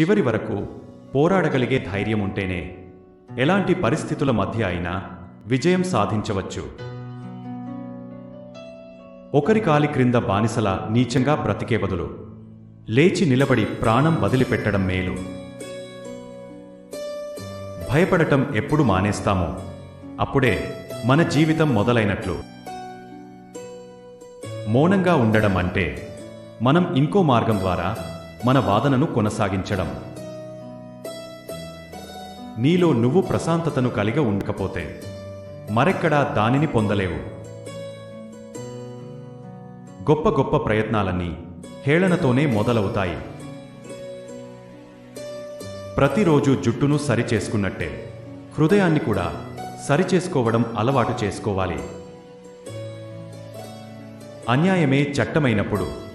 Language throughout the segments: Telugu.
చివరి వరకు పోరాడగలిగే ధైర్యం ఉంటేనే ఎలాంటి పరిస్థితుల మధ్య అయినా విజయం సాధించవచ్చు. ఒకరి కాలి క్రింద బానిసల నీచంగా బ్రతికే బదులు లేచి నిలబడి ప్రాణం వదిలిపెట్టడం మేలు. భయపడటం ఎప్పుడు మానేస్తామో అప్పుడే మన జీవితం మొదలైనట్లు. మౌనంగా ఉండడం అంటే మనం ఇంకో మార్గం ద్వారా మన వాదనను కొనసాగించడం. నీలో నువ్వు ప్రశాంతతను కలిగి ఉండకపోతే మరెక్కడా దానిని పొందలేవు. గొప్ప గొప్ప ప్రయత్నాలన్నీ హేళనతోనే మొదలవుతాయి. ప్రతిరోజు జుట్టును సరిచేసుకున్నట్టే హృదయాన్ని కూడా సరిచేసుకోవడం అలవాటు చేసుకోవాలి. అన్యాయమే చట్టమైనప్పుడు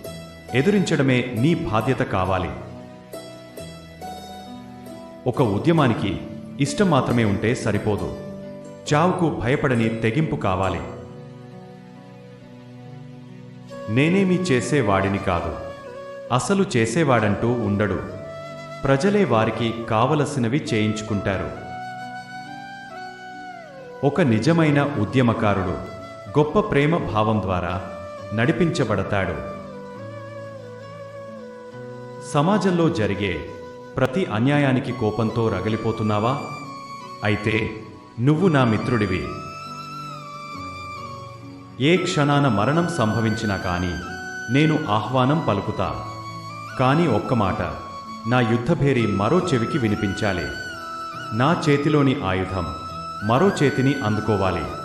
ఎదురించడమే నీ బాధ్యత కావాలి. ఒక ఉద్యమానికి ఇష్టం మాత్రమే ఉంటే సరిపోదు. చావుకు భయపడని తెగింపు కావాలి. నేనేమి చేసేవాడిని కాదు. అసలు చేసేవాడంటూ ఉండడు. ప్రజలే వారికి కావలసినవి చేయించుకుంటారు. ఒక నిజమైన ఉద్యమకారుడు గొప్ప ప్రేమ భావం ద్వారా నడిపించబడతాడు. సమాజంలో జరిగే ప్రతి అన్యాయానికి కోపంతో రగిలిపోతున్నావా? అయితే నువ్వు నా మిత్రుడివి. ఏ క్షణాన మరణం సంభవించినా కానీ నేను ఆహ్వానం పలుకుతా. కానీ ఒక్క మాట నా యుద్ధభేరి మరో చెవికి వినిపించాలి. నా చేతిలోని ఆయుధం మరో చేతిని అందుకోవాలి.